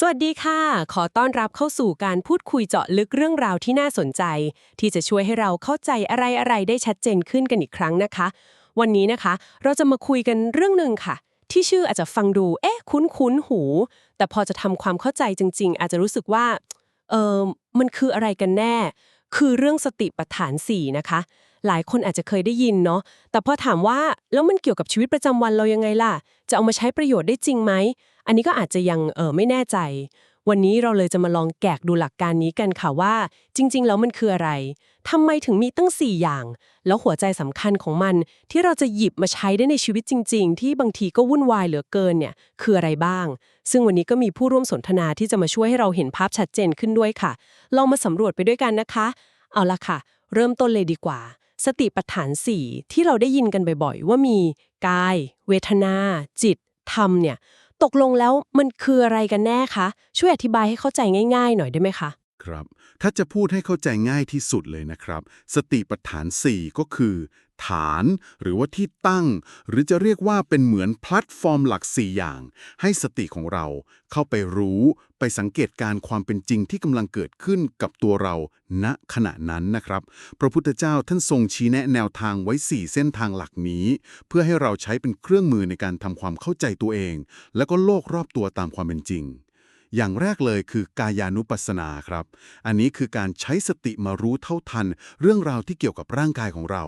สวัสดีค่ะ ขอต้อนรับเข้าสู่การพูดคุยเจาะลึกเรื่องราวที่น่าสนใจ ที่จะช่วยให้เราเข้าใจอะไรๆได้ชัดเจนขึ้นกันอีกครั้งนะคะ วันนี้นะคะ เราจะมาคุยกันเรื่องหนึ่งค่ะ ที่ชื่ออาจจะฟังดู เอ๊ะ คุ้นๆหู แต่พอจะทำความเข้าใจจริง ๆ อาจจะรู้สึกว่า เออมันคืออะไรกันแน่ คือเรื่องสติปัฏฐานสี่นะคะ หลายคนอาจจะเคยได้ยินเนาะ แต่พอถามว่าแล้วมันเกี่ยวกับชีวิตประจำวันเรายังไงล่ะ จะเอามาใช้ประโยชน์ได้จริงไหม อันนี้ก็อาจจะยังเออไม่แน่ใจ วันนี้เราเลยจะมาลองแกะดูหลักการนี้กันค่ะว่า จริง ๆ แล้วมันคืออะไรทำไมถึงมีตั้ง 4 อย่าง แล้วหัวใจสำคัญของมัน ที่เราจะหยิบมาใช้ได้ในชีวิตจริง ๆ ที่บางทีก็วุ่นวายเหลือเกินเนี่ยคืออะไรบ้าง ซึ่งวันนี้ก็มีผู้ร่วมสนทนาที่จะมาช่วยให้เราเห็นภาพชัดเจนขึ้นด้วยค่ะ ลองมาสำรวจไปด้วยกันนะคะ เอาละค่ะ เริ่มต้นเลยดีกว่า สติปัฏฐาน 4 ที่เราได้ยินกันบ่อย ๆ ว่ามีกาย เวทนา จิตธรรมเนี่ย ตกลงแล้วมันคืออะไรกันแน่คะ ช่วยอธิบายให้เข้าใจง่าย ๆ หน่อยได้ไหมคะ ครับ ถ้าจะพูดให้เข้าใจง่ายที่สุดเลยนะครับ สติปัฏฐาน 4 ก็คือ ฐาน หรือว่าที่ตั้ง หรือจะเรียกว่าเป็นเหมือนแพลตฟอร์มหลัก 4 อย่าง ให้สติของเราเข้าไปรู้ไปสังเกตการความเป็นจริงที่กำลังเกิดขึ้นกับตัวเราณขณะนั้นนะครับ พระพุทธเจ้าท่านทรงชี้แนะแนวทางไว้ 4 เส้นทางหลักนี้ เพื่อให้เราใช้เป็นเครื่องมือในการทำความเข้าใจตัวเอง แล้วก็โลกรอบตัวตามความเป็นจริงอย่างแรกเลยคือกายานุปัสสนาครับ อันนี้คือการใช้สติมารู้เท่าทัน เรื่องราวที่เกี่ยวกับร่างกายของเรา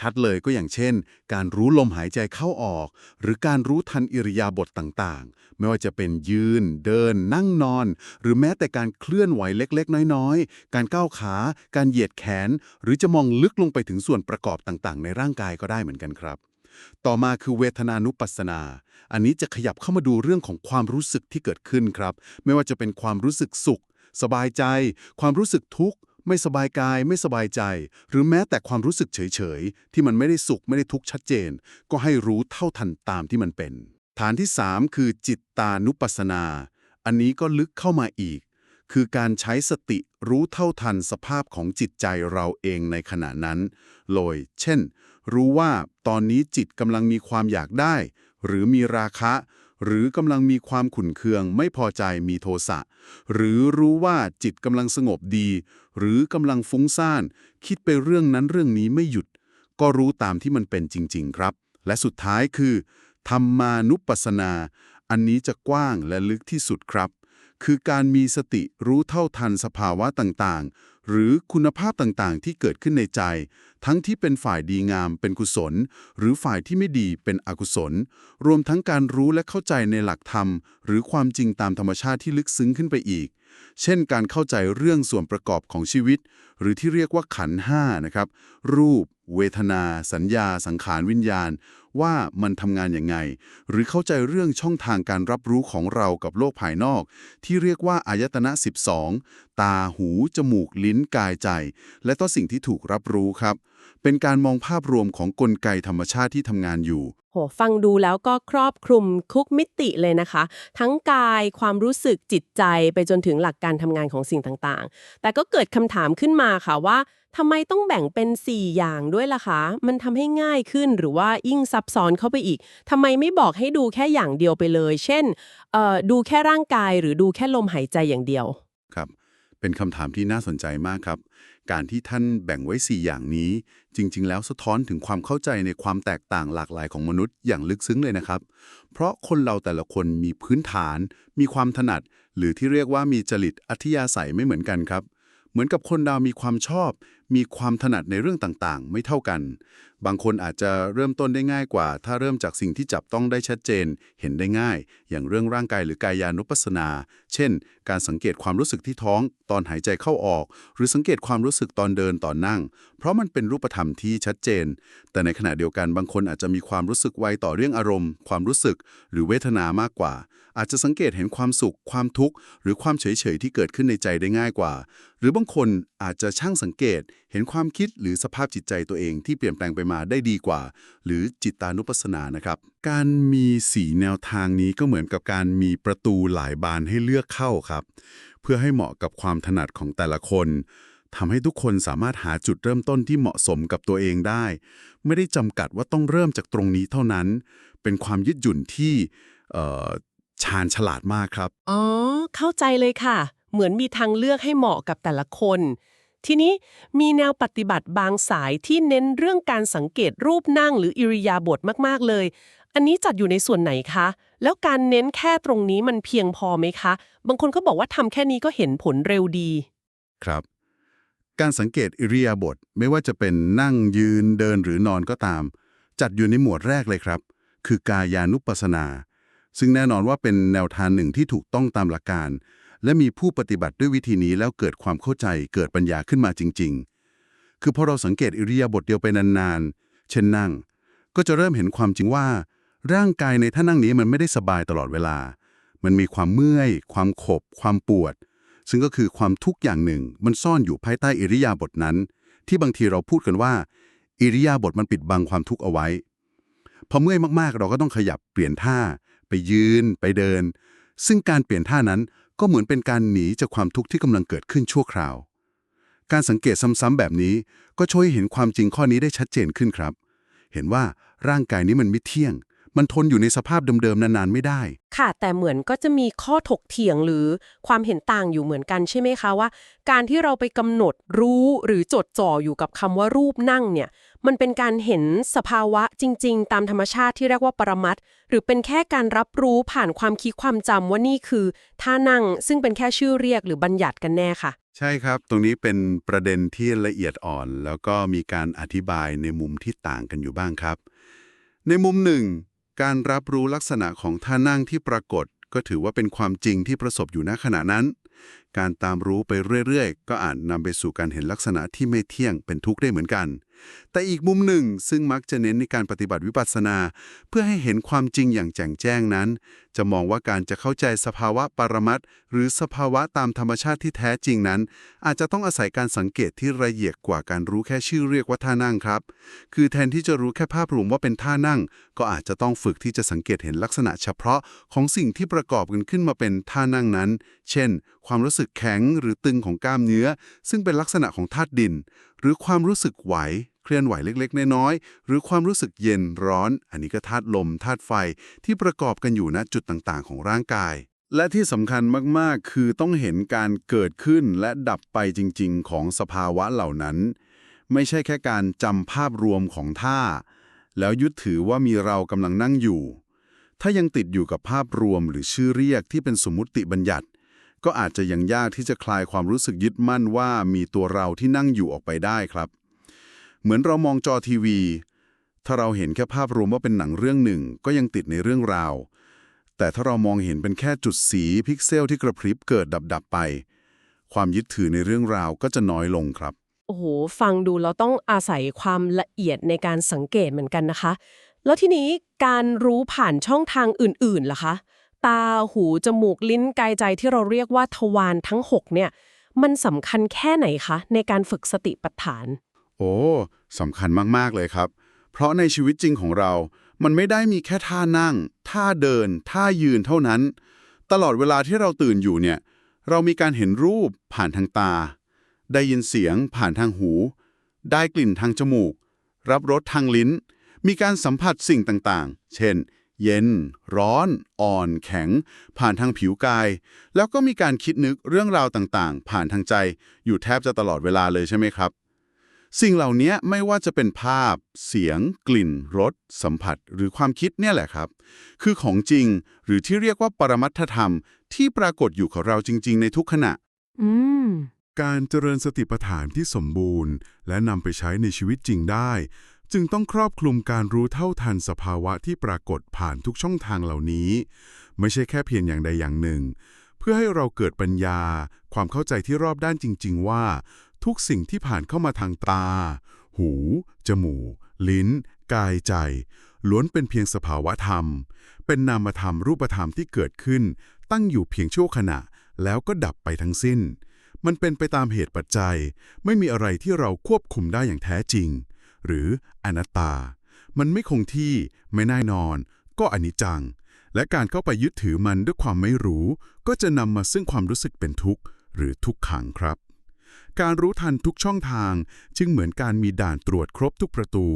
ชัดๆ เลยก็อย่างเช่น การรู้ลมหายใจเข้าออก หรือการรู้ทันอิริยาบถต่างๆ ไม่ว่าจะเป็นยืน เดิน นั่งนอน หรือแม้แต่การเคลื่อนไหวเล็กๆ น้อยๆ การก้าวขา การเหยียดแขน หรือจะมองลึกลงไปถึงส่วนประกอบต่างๆ ในร่างกายก็ได้เหมือนกันครับ ต่อมาคือเวทนานุปัสสนา อันนี้จะขยับเข้ามาดูเรื่องของความรู้สึกที่เกิดขึ้นครับ ไม่ว่าจะเป็นความรู้สึกสุข สบายใจ ความรู้สึกทุกข์ ไม่สบายกายไม่สบายใจ หรือแม้แต่ความรู้สึกเฉยๆ ที่มันไม่ได้สุขไม่ได้ทุกข์ชัดเจน ก็ให้รู้เท่าทันตามที่มันเป็น ฐานที่ 3 คือจิตตานุปัสสนา อันนี้ก็ลึกเข้ามาอีก คือการใช้สติรู้เท่าทันสภาพของจิตใจเราเองในขณะนั้นโดยเช่น รู้ว่าตอนนี้จิตกำลังมีความอยากได้ หรือมีราคะ หรือกำลังมีความขุ่นเคือง ไม่พอใจมีโทสะ หรือรู้ว่าจิตกำลังสงบดี หรือกำลังฟุ้งซ่าน คิดไปเรื่องนั้นเรื่องนี้ไม่หยุด ก็รู้ตามที่มันเป็นจริง ๆ ครับ และสุดท้ายคือธรรมานุปัสสนา อันนี้จะกว้างและลึกที่สุดครับ คือการมีสติรู้เท่าทันสภาวะต่างๆ หรือคุณภาพต่างๆ ที่เกิดขึ้นในใจ ทั้งที่เป็นฝ่ายดีงามเป็นกุศล หรือฝ่ายที่ไม่ดีเป็นอกุศล รวมทั้งการรู้และเข้าใจในหลักธรรม หรือความจริงตามธรรมชาติที่ลึกซึ้งขึ้นไปอีก เช่น การเข้าใจเรื่องส่วนประกอบของชีวิต หรือที่เรียกว่าขันห้านะครับ รูป เวทนา สัญญา สังขารวิญญาณ ว่ามันทำงานอย่างไง หรือเข้าใจเรื่องช่องทางการรับรู้ของเรากับโลกภายนอก ที่เรียกว่าอายตนะ 12 ตาหู จมูก ลิ้น กายใจ และต่อสิ่งที่ถูกรับรู้ครับ เป็นการมองภาพรวมของกลไกธรรมชาติที่ทำงานอยู่ โห ฟังดูแล้วก็ครอบคลุมทุกมิติเลยนะคะ ทั้งกายความรู้สึกจิตใจไปจนถึงหลักการทำงานของสิ่งต่างๆ แต่ก็เกิดคำถามขึ้นมาค่ะว่าทำไมต้องแบ่งเป็น 4 อย่างด้วยล่ะคะ มันทำให้ง่ายขึ้นหรือว่ายิ่งซับซ้อนเข้าไปอีกทำไมไม่บอกให้ดูแค่อย่างเดียวไปเลย เช่นเอ่อดูแค่ร่างกายหรือดูแค่ลมหายใจอย่างเดียว ครับ เป็นคำถามที่น่าสนใจมากครับ การที่ท่านแบ่งไว้ 4 อย่างนี้ จริง ๆ แล้วสะท้อนถึงความเข้าใจในความแตกต่างหลากหลายของมนุษย์อย่างลึกซึ้งเลยนะครับ เพราะคนเราแต่ละคนมีพื้นฐาน มีความถนัด หรือที่เรียกว่ามีจริตอัธยาศัยไม่เหมือนกันครับ เหมือนกับคนเรามีความชอบ มีความถนัดในเรื่องต่างๆ ไม่เท่ากัน บางคนอาจจะเริ่มต้นได้ง่ายกว่า ถ้าเริ่มจากสิ่งที่จับต้องได้ชัดเจน เห็นได้ง่าย อย่างเรื่องร่างกายหรือกายานุปัสสนา เช่น การสังเกตความรู้สึกที่ท้อง ตอนหายใจเข้าออก หรือสังเกตความรู้สึกตอนเดินตอนนั่ง เพราะมันเป็นรูปธรรมที่ชัดเจน แต่ในขณะเดียวกันบางคนอาจจะมีความรู้สึกไวต่อเรื่องอารมณ์ ความรู้สึก หรือเวทนามากกว่า อาจจะสังเกตเห็นความสุข ความทุกข์ หรือความเฉยๆที่เกิดขึ้นในใจได้ง่ายกว่า หรือบางคนอาจจะช่างสังเกต เห็นความคิดหรือสภาพจิตใจตัวเองที่เปลี่ยนแปลงไปมาได้ดีกว่า หรือจิตตานุปัสสนานะครับ การมีสีแนวทางนี้ก็เหมือนกับการมีประตูหลายบานให้เลือกเข้าครับ เพื่อให้เหมาะกับความถนัดของแต่ละคนทำให้ทุกคนสามารถหาจุดเริ่มต้นที่เหมาะสมกับตัวเองได้ ไม่ได้จำกัดว่าต้องเริ่มจากตรงนี้เท่านั้น เป็นความยืดหยุ่นที่ชาญฉลาดมากครับ อ๋อ เข้าใจเลยค่ะ เหมือนมีทางเลือกให้เหมาะกับแต่ละคน ทีนี้มีแนวปฏิบัติบางสายที่เน้นเรื่องการสังเกตรูปนั่งหรืออิริยาบถมากๆเลย อันนี้จัดอยู่ในส่วนไหนคะ แล้วการเน้นแค่ตรงนี้มันเพียงพอไหมคะ บางคนก็บอกว่าทำแค่นี้ก็เห็นผลเร็วดี ครับ การสังเกตอิริยาบถไม่ว่าจะเป็นนั่งยืนเดินหรือนอนก็ตาม จัดอยู่ในหมวดแรกเลยครับ คือกายานุปัสสนา ซึ่งแน่นอนว่าเป็นแนวทางหนึ่งที่ถูกต้องตามหลักการ และมีผู้ปฏิบัติด้วยวิธีนี้แล้วเกิดความเข้าใจเกิดปัญญาขึ้นมาจริง ๆ คือพอเราสังเกตอิริยาบถเดียวไปนานๆ เช่นนั่ง ก็จะเริ่มเห็นความจริงว่า ร่างกายในท่านั่งนี้มันไม่ได้สบายตลอดเวลา มันมีความเมื่อย ความขบ ความปวด ซึ่งก็คือความทุกข์อย่างหนึ่ง มันซ่อนอยู่ภายใต้อิริยาบถนั้น ที่บางทีเราพูดกันว่า อิริยาบถมันปิดบังความทุกข์เอาไว้ พอเมื่อยมากๆ เราก็ต้องขยับเปลี่ยนท่า ไปยืน ไปเดิน ซึ่งการเปลี่ยนท่านั้น ก็เหมือนเป็นการหนีจากความทุกข์ที่กำลังเกิดขึ้นชั่วคราว การสังเกตซ้ำๆแบบนี้ก็ช่วยให้เห็นความจริงข้อนี้ได้ชัดเจนขึ้นครับ เห็นว่าร่างกายนี้มันไม่เที่ยง มันทนอยู่ในสภาพเดิมๆนานๆไม่ได้ ค่ะ แต่เหมือนก็จะมีข้อถกเถียงหรือความเห็นต่างอยู่เหมือนกันใช่ไหมคะว่า การที่เราไปกำหนดรู้หรือจดจ่ออยู่กับคำว่ารูปนั่งเนี่ย มันเป็นการเห็นสภาวะจริง ๆ ตามธรรมชาติที่เรียกว่าปรมัตถ์หรือเป็นแค่การรับรู้ผ่านความคิดความจำว่านี่คือท่านั่งซึ่งเป็นแค่ชื่อเรียกหรือบัญญัติกันแน่ค่ะ ใช่ครับ ตรงนี้เป็นประเด็นที่ละเอียดอ่อน แล้วก็มีการอธิบายในมุมที่ต่างกันอยู่บ้างครับ ในมุมหนึ่ง การรับรู้ลักษณะของท่านั่งที่ปรากฏ ก็ถือว่าเป็นความจริงที่ประสบอยู่ณขณะนั้น การตามรู้ไปเรื่อยๆ ก็อาจนำไปสู่การเห็นลักษณะที่ไม่เที่ยงเป็นทุกข์ได้เหมือนกัน แต่อีกมุมหนึ่งซึ่งมักจะเน้นในการปฏิบัติวิปัสสนา เพื่อให้เห็นความจริงอย่างแจ่มแจ้งนั้น จะมองว่าการจะเข้าใจสภาวะปรมัตหรือสภาวะตามธรรมชาติที่แท้จริงนั้น อาจจะต้องอาศัยการสังเกตที่ละเอียดกว่าการรู้แค่ชื่อเรียกว่าท่านั่งครับ คือแทนที่จะรู้แค่ภาพรวมว่าเป็นท่านั่ง ก็อาจจะต้องฝึกที่จะสังเกตเห็นลักษณะเฉพาะของสิ่งที่ประกอบกันขึ้นมาเป็นท่านั่งนั้น เช่น ความรู้สึกแข็งหรือตึงของกล้ามเนื้อ ซึ่งเป็นลักษณะของธาตุดิน หรือความรู้สึกไหว เคลื่อนไหวเล็กๆ น้อยๆ หรือความรู้สึกเย็นร้อน อันนี้ก็ธาตุลมธาตุไฟที่ประกอบกันอยู่ณจุดต่างๆ ของร่างกาย และที่สำคัญมากๆ คือต้องเห็นการเกิดขึ้นและดับไปจริง ๆ ของสภาวะเหล่านั้น ไม่ใช่แค่การจำภาพรวมของท่า แล้วยึดถือว่ามีเรากำลังนั่งอยู่ ถ้ายังติดอยู่กับภาพรวมหรือชื่อเรียกที่เป็นสมมติบัญญัติก็อาจจะยังยากที่จะคลายความรู้สึกยึดมั่นว่ามีตัวเราที่นั่งอยู่ออกไปได้ครับ เหมือนเรามองจอทีวี ถ้าเราเห็นแค่ภาพรวมว่าเป็นหนังเรื่องหนึ่ง ก็ยังติดในเรื่องราว แต่ถ้าเรามองเห็นเป็นแค่จุดสีพิกเซลที่กระพริบเกิดดับๆไป ความยึดถือในเรื่องราวก็จะน้อยลงครับ โอ้โห ฟังดูเราต้องอาศัยความละเอียดในการสังเกตเหมือนกันนะคะ แล้วทีนี้การรู้ผ่านช่องทางอื่นๆล่ะคะ ตา หู จมูก ลิ้น กายใจที่เราเรียกว่าทวารทั้ง 6 เนี่ย มันสำคัญแค่ไหนคะในการฝึกสติปัฏฐาน โอ้สำคัญมาก ๆ เลยครับ เพราะในชีวิตจริงของเรา มันไม่ได้มีแค่ท่านั่ง ท่าเดิน ท่ายืนเท่านั้น ตลอดเวลาที่เราตื่นอยู่เนี่ย เรามีการเห็นรูปผ่านทางตา ได้ยินเสียงผ่านทางหู ได้กลิ่นทางจมูก รับรสทางลิ้น มีการสัมผัสสิ่งต่างๆ เช่น เย็น ร้อน อ่อน แข็ง ผ่านทางผิวกาย แล้วก็มีการคิดนึกเรื่องราวต่างๆ ผ่านทางใจ อยู่แทบจะตลอดเวลาเลยใช่ไหมครับ สิ่งเหล่านี้ไม่ว่าจะเป็นภาพ เสียง กลิ่น รส สัมผัส หรือความคิดเนี่ยแหละครับ คือของจริง หรือที่เรียกว่าปรมัตถธรรม ที่ปรากฏอยู่กับเราจริง ๆ ในทุกขณะ อืม การเจริญสติปัฏฐานที่สมบูรณ์ และนำไปใช้ในชีวิตจริงได้ จึงต้องครอบคลุมการรู้เท่าทันสภาวะที่ปรากฏผ่านทุกช่องทางเหล่านี้ ไม่ใช่แค่เพียงอย่างใดอย่างหนึ่ง เพื่อให้เราเกิดปัญญา ความเข้าใจที่รอบด้านจริง ๆ ว่า ทุกสิ่งที่ผ่านเข้ามาทางตา หู จมูก ลิ้น กายใจ ล้วนเป็นเพียงสภาวะธรรม เป็นนามธรรมรูปธรรมที่เกิดขึ้น ตั้งอยู่เพียงชั่วขณะ แล้วก็ดับไปทั้งสิ้น มันเป็นไปตามเหตุปัจจัย ไม่มีอะไรที่เราควบคุมได้อย่างแท้จริง หรืออนัตตา มันไม่คงที่ ไม่แน่นอน ก็อนิจจัง และการเข้าไปยึดถือมันด้วยความไม่รู้ ก็จะนำมาซึ่งความรู้สึกเป็นทุกข์ หรือทุกขังครับ การรู้ทันทุกช่องทาง จึงเหมือนการมีด่านตรวจครบทุกประตู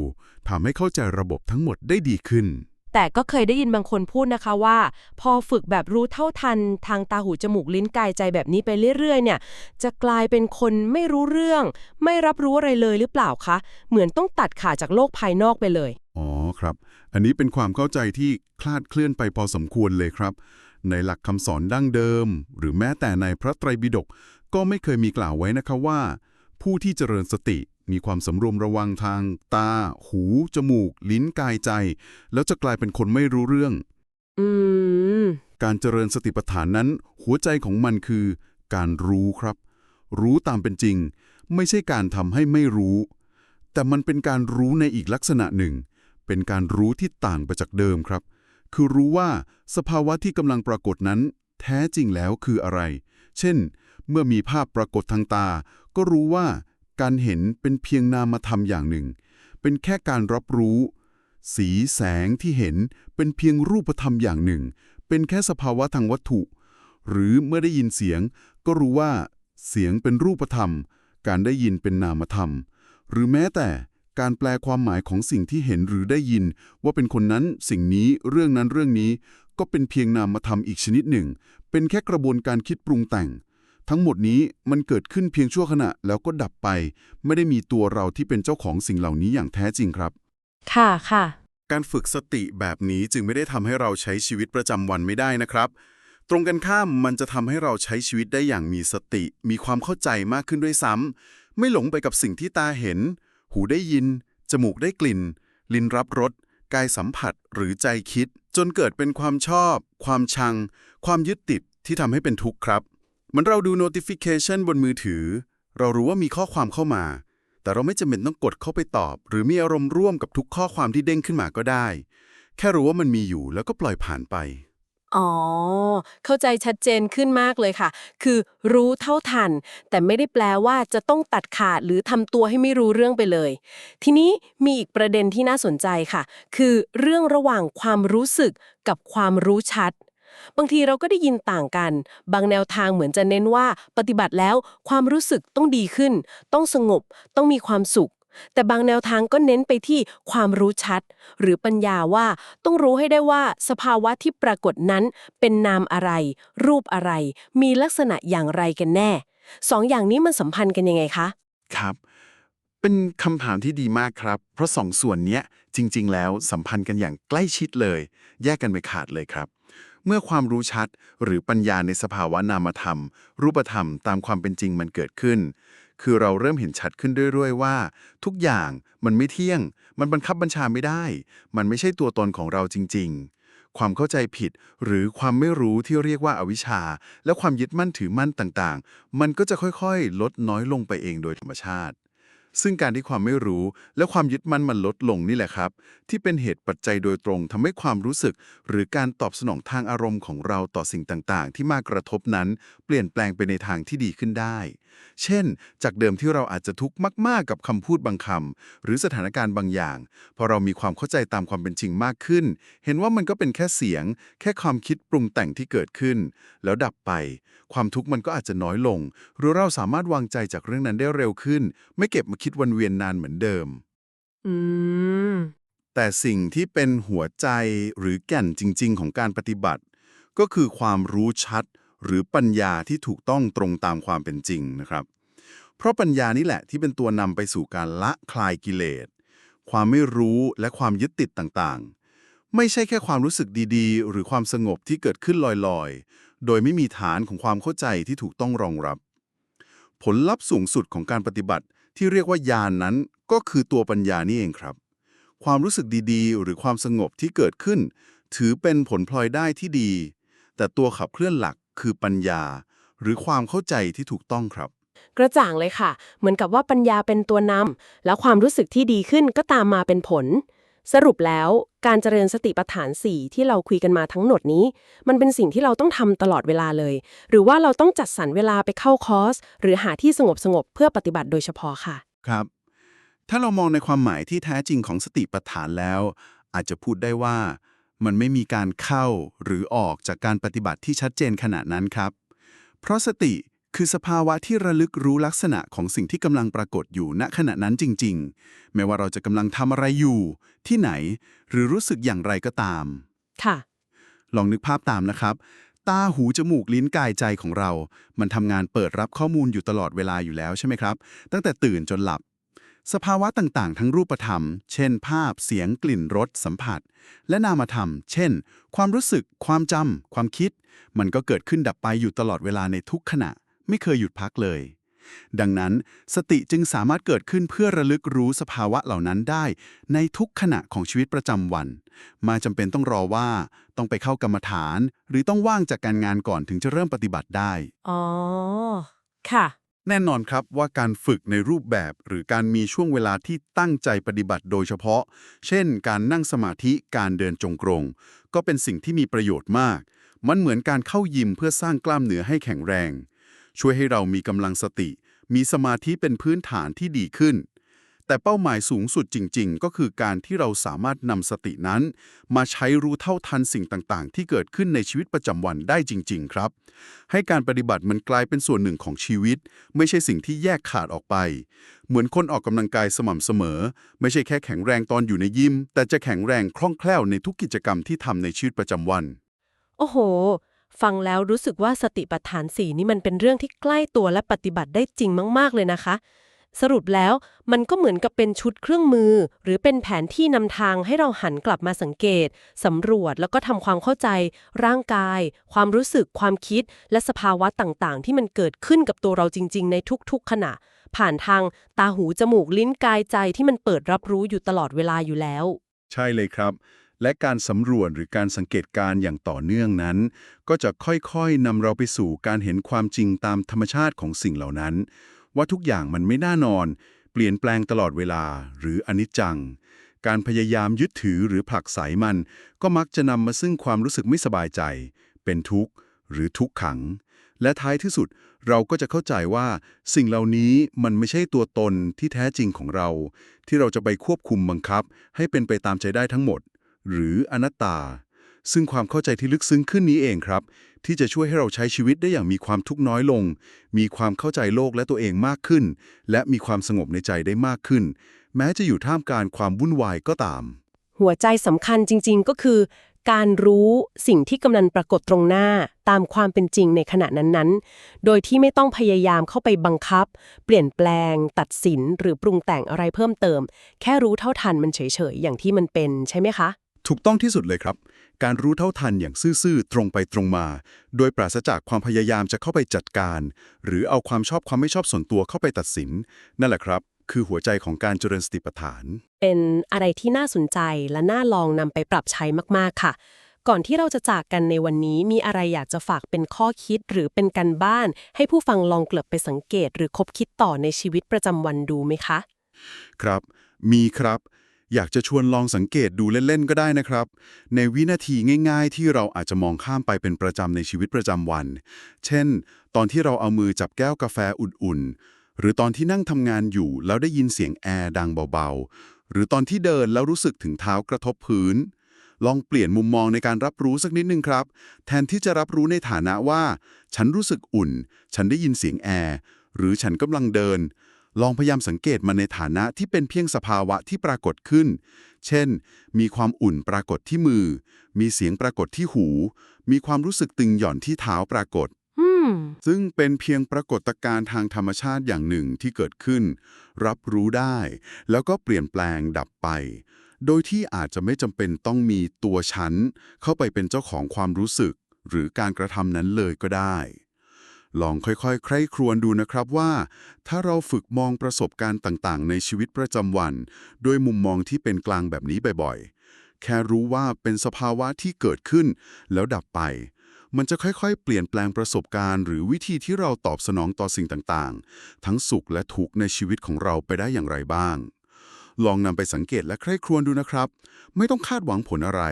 ทำให้เข้าใจระบบทั้งหมดได้ดีขึ้น แต่ก็เคยได้ยินบางคนพูดนะคะว่า พอฝึกแบบรู้เท่าทัน ทางตาหูจมูกลิ้นกายใจแบบนี้ไปเรื่อยๆ เนี่ย จะกลายเป็นคนไม่รู้เรื่อง ไม่รับรู้อะไรเลยหรือเปล่าคะ เหมือนต้องตัดขาดจากโลกภายนอกไปเลย อ๋อครับ อันนี้เป็นความเข้าใจที่คลาดเคลื่อนไปพอสมควรเลยครับ ในหลักคำสอนดั้งเดิม หรือแม้แต่ในพระไตรปิฎก ก็ไม่เคยมีกล่าวไว้นะคะว่า ผู้ที่เจริญสติมีความสำรวมระวังทาง ตา หู จมูก ลิ้นกายใจ แล้วจะกลายเป็นคนไม่รู้เรื่อง อืม การเจริญสติปัฏฐานนั้น หัวใจของมันคือ การรู้ครับ รู้ตามเป็นจริง ไม่ใช่การทำให้ไม่รู้ แต่มันเป็นการรู้ในอีกลักษณะหนึ่ง เป็นการรู้ที่ต่างไปจากเดิมครับ คือรู้ว่าสภาวะที่กำลังปรากฏนั้น แท้จริงแล้วคืออะไร เช่น เมื่อมีภาพปรากฏทางตา ก็รู้ว่าการเห็นเป็นเพียงนามธรรมอย่างหนึ่ง เป็นแค่การรับรู้ สีแสงที่เห็นเป็นเพียงรูปธรรมอย่างหนึ่ง เป็นแค่สภาวะทางวัตถุ หรือเมื่อได้ยินเสียง ก็รู้ว่า เสียงเป็นรูปธรรม การได้ยินเป็นนามธรรม หรือแม้แต่การแปลความหมายของสิ่งที่เห็นหรือได้ยิน ว่าเป็นคนนั้นสิ่งนี้เรื่องนั้นเรื่องนี้ ก็เป็นเพียงนามธรรมอีกชนิดหนึ่ง เป็นแค่กระบวนการคิดปรุงแต่ง ทั้งหมดนี้มันเกิดขึ้นเพียงชั่วขณะแล้วก็ดับไป ไม่ได้มีตัวเราที่เป็นเจ้าของสิ่งเหล่านี้อย่างแท้จริงครับ ค่ะค่ะ การฝึกสติแบบนี้จึงไม่ได้ทำให้เราใช้ชีวิตประจำวันไม่ได้นะครับ ตรงกันข้ามมันจะทำให้เราใช้ชีวิตได้อย่างมีสติ มีความเข้าใจมากขึ้นด้วยซ้ำไม่หลงไปกับสิ่งที่ตาเห็น หูได้ยิน จมูกได้กลิ่น ลิ้นรับรสกายสัมผัสหรือใจคิด จนเกิดเป็นความชอบ ความชัง ความยึดติดที่ทำให้เป็นทุกข์ครับ เหมือนเราดู notification บนมือถือ เรารู้ว่ามีข้อความเข้ามา แต่เราไม่จำเป็นต้องกดเข้าไปตอบ หรือมีอารมณ์ร่วมกับทุกข้อความที่เด้งขึ้นมาก็ได้ แค่รู้ว่ามันมีอยู่แล้วก็ปล่อยผ่านไป อ๋อ เข้าใจชัดเจนขึ้นมากเลยค่ะ คือรู้เท่าทัน แต่ไม่ได้แปลว่าจะต้องตัดขาดหรือทำตัวให้ไม่รู้เรื่องไปเลย ทีนี้มีอีกประเด็นที่น่าสนใจค่ะ คือเรื่องระหว่างความรู้สึกกับความรู้ชัด บางทีเราก็ได้ยินต่างกัน บางแนวทางเหมือนจะเน้นว่า ปฏิบัติแล้วความรู้สึกต้องดีขึ้น ต้องสงบ ต้องมีความสุข แต่บางแนวทางก็เน้นไปที่ความรู้ชัด หรือปัญญาว่าต้องรู้ให้ได้ว่าสภาวะที่ปรากฏนั้น เป็นนามอะไร รูปอะไร มีลักษณะอย่างไรกันแน่สองอย่างนี้มันสัมพันธ์กันยังไงคะ ครับ เป็นคำถามที่ดีมากครับ เพราะสองส่วนนี้จริง ๆ แล้วสัมพันธ์กันอย่างใกล้ชิดเลย แยกกันไปขาดเลยครับ เมื่อความรู้ชัด หรือปัญญาในสภาวะนามธรรม รูปธรรมตามความเป็นจริงมันเกิดขึ้น คือเราเริ่มเห็นชัดขึ้นเรื่อยๆว่า ทุกอย่างมันไม่เที่ยง มันบังคับบัญชาไม่ได้ มันไม่ใช่ตัวตนของเราจริง ๆ ความเข้าใจผิดหรือความไม่รู้ที่เรียกว่าอาวิชชา และความยึดมั่นถือมั่นต่างๆ มันก็จะค่อยๆ ลดน้อยลงไปเองโดยธรรมชาติ ซึ่งการที่ความไม่รู้และความยึดมั่นมันลดลงนี่แหละครับ ที่เป็นเหตุปัจจัยโดยตรงทำให้ความรู้สึก หรือการตอบสนองทางอารมณ์ของเราต่อสิ่งต่างๆ ที่มากระทบนั้น เปลี่ยนแปลงไปในทางที่ดีขึ้นได้ เช่น จากเดิมที่เราอาจจะทุกข์มาก ๆ กับคำพูดบางคำหรือสถานการณ์บางอย่างพอเรามีความเข้าใจตามความเป็นจริงมากขึ้น เห็นว่ามันก็เป็นแค่เสียง แค่ความคิดปรุงแต่งที่เกิดขึ้น แล้วดับไปความทุกข์มันก็อาจจะน้อยลง หรือเราสามารถวางใจจากเรื่องนั้นได้เร็วขึ้น ไม่เก็บมาคิดวนเวียนนานเหมือนเดิม อืม แต่สิ่งที่เป็นหัวใจหรือแก่นจริง ๆ ของการปฏิบัติ ก็คือความรู้ชัด หรือปัญญาที่ถูกต้องตรงตามความเป็นจริงนะครับ เพราะปัญญานี่แหละที่เป็นตัวนำไปสู่การละคลายกิเลสความไม่รู้และความยึดติดต่างๆ ไม่ใช่แค่ความรู้สึกดีๆ หรือความสงบที่เกิดขึ้นลอยๆ โดยไม่มีฐานของความเข้าใจที่ถูกต้องรองรับ ผลลัพธ์สูงสุดของการปฏิบัติที่เรียกว่าญาณนนั้นก็คือตัวปัญญานี่เองครับ ความรู้สึกดีๆ หรือความสงบที่เกิดขึ้น ถือเป็นผลพลอยได้ที่ดี แต่ตัวขับเคลื่อนหลักคือปัญญา หรือความเข้าใจที่ถูกต้องครับกระจ่างเลยค่ะ เหมือนกับว่าปัญญาเป็นตัวนำแล้วความรู้สึกที่ดีขึ้นก็ตามมาเป็นผล สรุปแล้วการเจริญสติปัฏฐาน 4 ที่เราคุยกันมาทั้งหมดนี้ มันเป็นสิ่งที่เราต้องทำตลอดเวลาเลย หรือว่าเราต้องจัดสรรเวลาไปเข้าคอร์ส หรือหาที่สงบสงบๆเพื่อปฏิบัติโดยเฉพาะค่ะ ครับ ถ้าเรามองในความหมายที่แท้จริงของสติปัฏฐานแล้ว อาจจะพูดได้ว่า มันไม่มีการเข้าหรือออกจากการปฏิบัติที่ชัดเจนขนาดนั้นครับ เพราะสติ คือสภาวะที่ระลึกรู้ลักษณะของสิ่งที่กำลังปรากฏอยู่ณขณะนั้นจริง ๆ ไม่ว่าเราจะกำลังทำอะไรอยู่ ที่ไหน หรือรู้สึกอย่างไรก็ตาม ค่ะ ลองนึกภาพตามนะครับ ตาหูจมูกลิ้นกายใจของเรา มันทำงานเปิดรับข้อมูลอยู่ตลอดเวลาอยู่แล้วใช่ไหมครับ ตั้งแต่ตื่นจนหลับ สภาวะต่างๆ ทั้งรูปธรรม เช่น ภาพ เสียง กลิ่น รส สัมผัส และนามธรรม เช่น ความรู้สึก ความจำความคิด มันก็เกิดขึ้นดับไปอยู่ตลอดเวลาในทุกขณะ ไม่เคยหยุดพักเลย ดังนั้นสติจึงสามารถเกิดขึ้นเพื่อระลึกรู้สภาวะเหล่านั้นได้ ในทุกขณะของชีวิตประจำวัน มาจำเป็นต้องรอว่า ต้องไปเข้ากรรมฐาน หรือต้องว่างจากการงานก่อนถึงจะเริ่มปฏิบัติได้ อ๋อ ค่ะ แน่นอนครับว่าการฝึกในรูปแบบหรือการมีช่วงเวลาที่ตั้งใจปฏิบัติโดยเฉพาะ เช่น การนั่งสมาธิการเดินจงกรมก็เป็นสิ่งที่มีประโยชน์มาก มันเหมือนการเข้ายิมเพื่อสร้างกล้ามเนื้อให้แข็งแรง ช่วยให้เรามีกำลังสติ มีสมาธิเป็นพื้นฐานที่ดีขึ้น แต่เป้าหมายสูงสุดจริง ๆ ก็คือการที่เราสามารถนำสตินั้น มาใช้รู้เท่าทันสิ่งต่างๆ ที่เกิดขึ้นในชีวิตประจำวันได้จริง ๆ ครับ ให้การปฏิบัติมันกลายเป็นส่วนหนึ่งของชีวิต ไม่ใช่สิ่งที่แยกขาดออกไป เหมือนคนออกกำลังกายสม่ำเสมอ ไม่ใช่แค่แข็งแรงตอนอยู่ในยิม แต่จะแข็งแรงคล่องแคล่วในทุกกิจกรรมที่ทำในชีวิตประจำวัน โอ้โห ฟังแล้วรู้สึกว่าสติปัฏฐานสี่นี่มันเป็นเรื่องที่ใกล้ตัวและปฏิบัติได้จริงมาก ๆ เลยนะคะ สรุปแล้วมันก็เหมือนกับเป็นชุดเครื่องมือ หรือเป็นแผนที่นำทางให้เราหันกลับมาสังเกตสำรวจแล้วก็ทำความเข้าใจ ร่างกาย ความรู้สึก ความคิด และสภาวะต่างๆ ที่มันเกิดขึ้นกับตัวเราจริง ๆ ในทุก ๆ ขณะ ผ่านทางตาหูจมูกลิ้นกายใจที่มันเปิดรับรู้อยู่ตลอดเวลาอยู่แล้ว ใช่เลยครับ และการสำรวจหรือการสังเกตการอย่างต่อเนื่องนั้น ก็จะค่อยๆนำเราไปสู่การเห็นความจริงตามธรรมชาติของสิ่งเหล่านั้น ว่าทุกอย่างมันไม่น่านอน เปลี่ยนแปลงตลอดเวลา หรืออนิจจัง การพยายามยึดถือหรือผลักไสมัน ก็มักจะนำมาซึ่งความรู้สึกไม่สบายใจ เป็นทุกข์ หรือทุกขัง และท้ายที่สุดเราก็จะเข้าใจว่าสิ่งเหล่านี้มันไม่ใช่ตัวตนที่แท้จริงของเรา ที่เราจะไปควบคุมบังคับ ให้เป็นไปตามใจได้ทั้งหมด หรืออนัตตา ซึ่งความเข้าใจที่ลึกซึ้งขึ้นนี้เองครับ ที่จะช่วยให้เราใช้ชีวิตได้อย่างมีความทุกข์น้อยลง มีความเข้าใจโลกและตัวเองมากขึ้น และมีความสงบในใจได้มากขึ้น แม้จะอยู่ท่ามกลางความวุ่นวายก็ตาม หัวใจสำคัญจริง ๆ ก็คือ การรู้สิ่งที่กำลังปรากฏตรงหน้าตามความเป็นจริงในขณะนั้นๆ โดยที่ไม่ต้องพยายามเข้าไปบังคับ เปลี่ยนแปลง ตัดสิน หรือปรุงแต่งอะไรเพิ่มเติม แค่รู้เท่าทันมันเฉยๆอย่างที่มันเป็นใช่ไหมคะ ถูกต้องที่สุดเลยครับ การรู้เท่าทันอย่างซื่อๆ ตรงไปตรงมา โดยปราศจากความพยายามจะเข้าไปจัดการ หรือเอาความชอบความไม่ชอบส่วนตัวเข้าไปตัดสิน นั่นแหละครับ คือหัวใจของการเจริญสติปัฏฐาน เป็นอะไรที่น่าสนใจและน่าลองนำไปปรับใช้มากๆค่ะ ก่อนที่เราจะจากกันในวันนี้มีอะไรอยากจะฝากเป็นข้อคิดหรือเป็นการบ้าน ให้ผู้ฟังลองกลับไปสังเกต หรือคบคิดต่อในชีวิตประจำวันดูไหมคะ ครับ มีครับ อยากจะชวนลองสังเกตดูเล่น ๆ ก็ได้นะครับ ในวินาทีง่าย ๆ ที่เราอาจจะมองข้ามไปเป็นประจำในชีวิตประจำวัน เช่น ตอนที่เราเอามือจับแก้วกาแฟอุ่นๆ หรือตอนที่นั่งทำงานอยู่แล้วได้ยินเสียงแอร์ดังเบาๆ หรือตอนที่เดินแล้วรู้สึกถึงเท้ากระทบพื้น ลองเปลี่ยนมุมมองในการรับรู้สักนิดนึงครับ แทนที่จะรับรู้ในฐานะว่า ฉันรู้สึกอุ่น ฉันได้ยินเสียงแอร์หรือฉันกำลังเดิน ลองพยายามสังเกตมันในฐานะที่เป็นเพียงสภาวะที่ปรากฏขึ้น เช่น มีความอุ่นปรากฏที่มือ มีเสียงปรากฏที่หู มีความรู้สึกตึงหย่อนที่เท้าปรากฏอืมซึ่งเป็นเพียงปรากฏการณ์ทางธรรมชาติอย่างหนึ่งที่เกิดขึ้น รับรู้ได้ แล้วก็เปลี่ยนแปลงดับไป โดยที่อาจจะไม่จำเป็นต้องมีตัวฉันเข้าไปเป็นเจ้าของความรู้สึก หรือการกระทำนั้นเลยก็ได้ ลองค่อยๆ ใคร่ครวญดูนะครับว่า ถ้าเราฝึกมองประสบการณ์ต่างๆ ในชีวิตประจำวัน ด้วยมุมมองที่เป็นกลางแบบนี้บ่อยๆ แค่รู้ว่าเป็นสภาวะที่เกิดขึ้น แล้วดับไป มันจะค่อยๆ เปลี่ยนแปลงประสบการณ์ หรือวิธีที่เราตอบสนองต่อสิ่งต่างๆ ทั้งสุขและทุกข์ในชีวิตของเราไปได้อย่างไรบ้าง ลองนำไปสังเกตและใคร่ครวญดูนะครับ ไม่ต้องคาดหวังผลอะไร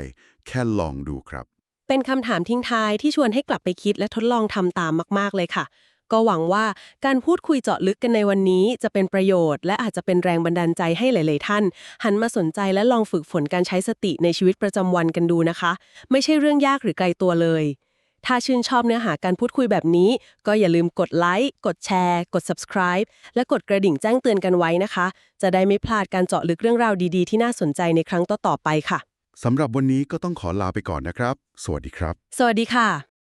แค่ลองดูครับ เป็นคำถามทิ้งท้ายที่ชวนให้กลับไปคิดและทดลองทำตามมาก ๆ เลยค่ะ ก็หวังว่าการพูดคุยเจาะลึกกันในวันนี้จะเป็นประโยชน์ และอาจจะเป็นแรงบันดาลใจให้หลาย ๆ ท่าน หันมาสนใจและลองฝึกฝนการใช้สติในชีวิตประจำวันกันดูนะคะ ไม่ใช่เรื่องยากหรือไกลตัวเลย ถ้าชื่นชอบเนื้อหาการพูดคุยแบบนี้ ก็อย่าลืมกดไลค์กดแชร์ กด subscribe และกดกระดิ่งแจ้งเตือนกันไว้นะคะ จะได้ไม่พลาดการเจาะลึกเรื่องราวดี ๆ ที่น่าสนใจในครั้งต่อ ๆ ไปค่ะ สำหรับวันนี้ก็ต้องขอลาไปก่อนนะครับ สวัสดีครับ สวัสดีค่ะ